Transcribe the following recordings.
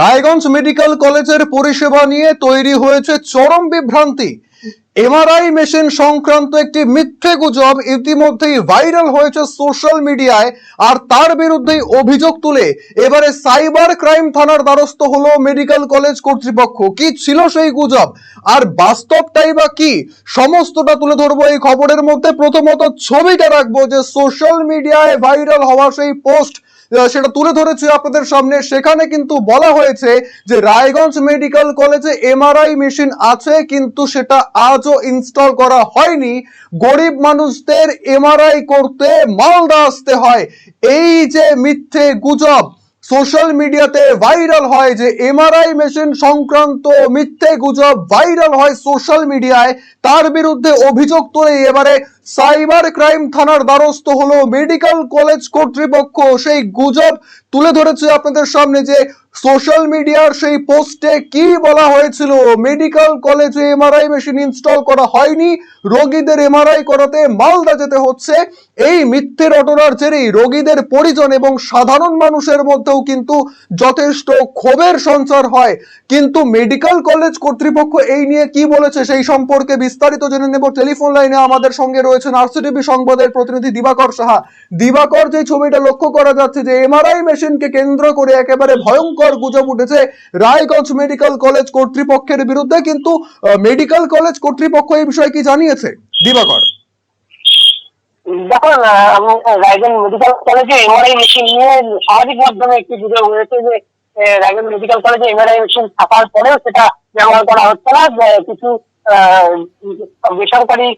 Raiganj medical কলেজের পরিষেবা নিয়ে তৈরি হয়েছে চরম বিভ্রান্তি। এমআরআই মেশিন সংক্রান্ত একটি মিথ্যে গুজব ইতিমধ্যেই ভাইরাল হয়েছে সোশ্যাল মিডিয়ায়, আর তার বিরুদ্ধেই অভিযোগ তুলে এবারে সাইবার ক্রাইম থানার দ্বারস্থ হলো মেডিকেল কলেজ কর্তৃপক্ষ। কি ছিল সেই গুজব? আর বাস্তবটাই বা কি? সমস্তটা তুলে ধরবো এই খবরের মধ্যে। প্রথমত ছবিটা রাখব যে সোশ্যাল মিডিয়ায় ভাইরাল হওয়া সেই পোস্ট সেটা তুলে ধরেছে আপনাদের সামনে। সেখানে কিন্তু বলা হয়েছে যে রায়গঞ্জ মেডিকেল কলেজে এমআরআই মেশিন আছে, কিন্তু সেটা আজও ইনস্টল করা হয়নি। গরিব মানুষদের এমআরআই করতে মালদা আসতে হয়। এই যে মিথ্যে গুজব সোশ্যাল মিডিয়াতে ভাইরাল হয় যে এমআরআই মেশিন সংক্রান্ত মিথ্যে গুজব ভাইরাল হয় সোশ্যাল মিডিয়ায় তার বিরুদ্ধে অভিযোগ তুলে এবারে সাইবার ক্রাইম থানার দ্বারস্থ হলো মেডিকেল কলেজ কর্তৃপক্ষ। সেই গুজব তুলে ধরেছে আপনাদের সামনে যে সোশ্যাল মিডিয়ার সেই পোস্টে কি বলা হয়েছিল? মেডিকেল কলেজে এমআরআই মেশিন ইনস্টল করা হয়নি, রোগীদের এমআরআই করাতে মালদা যেতে হচ্ছে। এই মিথ্যে রটনার জেরেই রোগীদের পরিজন এবং সাধারণ মানুষের মধ্যেও কিন্তু যথেষ্ট ক্ষোভের সঞ্চার হয়। কিন্তু মেডিকেল কলেজ কর্তৃপক্ষ এই নিয়ে কি বলেছে সেই সম্পর্কে বিস্তারিত জেনে নেব। টেলিফোন লাইনে আমাদের সঙ্গে রয়েছেন আরসিটিভি সংবাদের প্রতিনিধি দিবাকর সাহা। দিবাকর, যে ছবিটা লক্ষ্য করা যাচ্ছে যে এমআরআই মেশিনকে কেন্দ্র করে একেবারে ভয়ঙ্কর গুজব উঠেছে রায়গঞ্জ মেডিকেল কলেজ কর্তৃপক্ষের বিরুদ্ধে, কিন্তু মেডিকেল কলেজ কর্তৃপক্ষ এই বিষয়ে কি জানিয়েছে? দিবাকর। দেখুন রায়গঞ্জ মেডিকেল কলেজে এমআরআই মেশিন নিয়ে সামাজিক মাধ্যমে একটি ভিডিও হয়েছে যে রায়গঞ্জ মেডিকেল কলেজে এমআরআই মেশিন থাকার পরেও সেটা ব্যবহার করা হচ্ছে না। কিছু বেসরকারি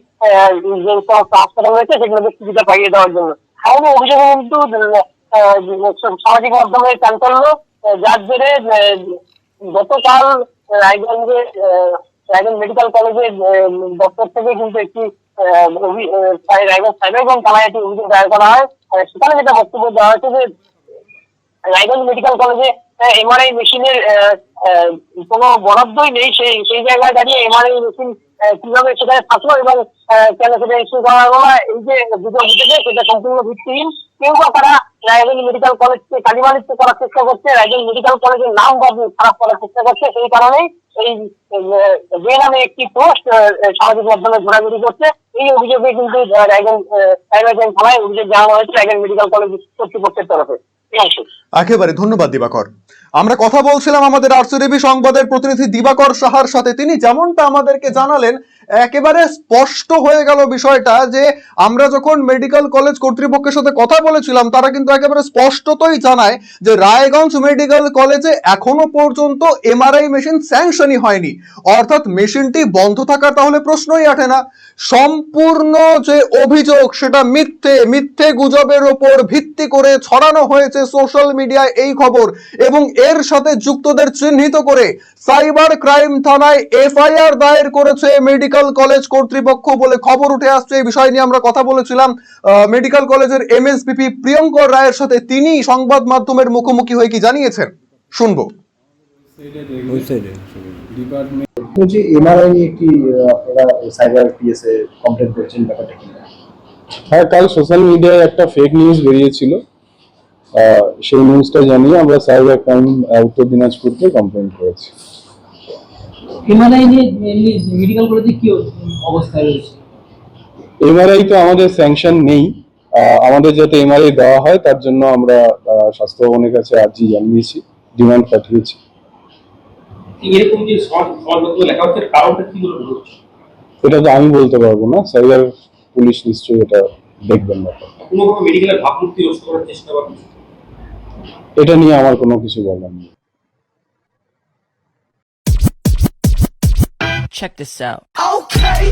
যে সমস্ত হাসপাতাল রয়েছে সেগুলোকে সুবিধা পাইয়ে দেওয়ার জন্য। এমন অভিযোগ কিন্তু সামাজিক মাধ্যমে চাঞ্চল্য যার জেরে গতকাল রায়গঞ্জে রায়গঞ্জ মেডিকেল কলেজের দপ্তর থেকে কিন্তু একটি রায়গঞ্জ সাইবার এবং থানায় একটি অভিযোগ দায়ের করা হয়। সেখানে যেটা বক্তব্য দেওয়া হয়েছে যে রায়গঞ্জ মেডিকেল কলেজে এমআরআই মেশিনের কোনো বরাদ্দই নেই সেই সেই জায়গায় দাঁড়িয়ে এমআরআই মেশিন কীভাবে সেখানে থাকল এবং কেন সেটা ইস্যু করা হলো এই যে দুটো উঠেছে সেটা সম্পূর্ণ ভিত্তিহীন। কেউ বা তারা রায়গঞ্জ মেডিকেল কলেজকে কালিমালিত্য করার চেষ্টা করছে, রায়গঞ্জ মেডিকেল কলেজের নাম বাবু খারাপ করার চেষ্টা করছে, সেই কারণেই এই যে নামে একটি পোস্ট সামাজিক মাধ্যমে ঘোরাঘুরি করছে, এই অভিযোগে কিন্তু রায়গঞ্জ সাইবার থানায় অভিযোগ জানানো হয়েছে রায়গঞ্জ মেডিকেল কলেজ কর্তৃপক্ষের তরফে। একেবারে ধন্যবাদ, দিবাকর। আমরা কথা বলছিলাম আমাদের আরসিটিভি সংবাদের প্রতিনিধি দিবাকর সাহার সাথে। তিনি যেমনটা আমাদেরকে জানালেন, একেবারে স্পষ্ট হয়ে গেল বিষয়টা যে আমরা যখন মেডিকেল কলেজ কর্তৃপক্ষের সাথে কথা বলেছিলাম, তারা কিন্তু একেবারে স্পষ্টতই জানায় যে রায়গঞ্জ মেডিকেল কলেজে এখনও পর্যন্ত এমআরআই মেশিন স্যাংশনই হয়নি। অর্থাৎ মেশিনটি বন্ধ থাকার তাহলে প্রশ্নই ওঠে না। সম্পূর্ণ যে অভিযোগ, সেটা মিথ্যে মিথ্যে গুজবের ওপর ভিত্তি করে ছড়ানো হয়েছে সোশ্যাল মিডিয়ায় এই খবর এবং এর সাথে যুক্তদের চিহ্নিত করে সাইবার ক্রাইম থানায় এফআইআর দায়ের করেছে মেডিকেল কলেজ কর্তৃপক্ষ বলে খবর উঠে আসছে। এই বিষয় নিয়ে আমরা কথা বলেছিলাম। মেডিকেল কলেজের এমএসপিপি প্রিয়ঙ্কর রায়ের সাথে তিনি সংবাদ মাধ্যমের মুখোমুখি হয়ে কি জানিয়েছেন? শুনব। ওই সাইডে ডিপার্টমেন্ট বলছি এমআরআই নিয়ে একটি আপনারা সাইবার পিএসএ কমপ্লেন করছেন ব্যাপারটা কি? হ্যাঁ কাল সোশ্যাল মিডিয়ায় একটা ফেক নিউজ বেরিয়েছিল। সেই নিউজটা জানিয়ে আমরা সাইবার ক্রাইম উত্তর দিনাজপুরকে কমপ্লেন করেছি। এমআরআই তো আমাদের স্যাংশন নেই। আহ, আমাদের যাতে এমআরআই দেওয়া হয় তার জন্য আমরা আহ, স্বাস্থ্য ভবনের কাছে আর্জি জানিয়েছি ডিমান্ড পাঠিয়েছি। এরকম যে শর্ট শর্ট লেখা হচ্ছে? কারণটা কি এটা তো আমি বলতে পারব না। সাইবার পুলিশ নিশ্চয়ই এটা দেখবেন না। কোনো কোনো মেডিকেলের ভাবমূর্তি রোধ করার চেষ্টা বা? এটা নিয়ে আমার কোনো কিছু বলার নেই Check this out. Okay,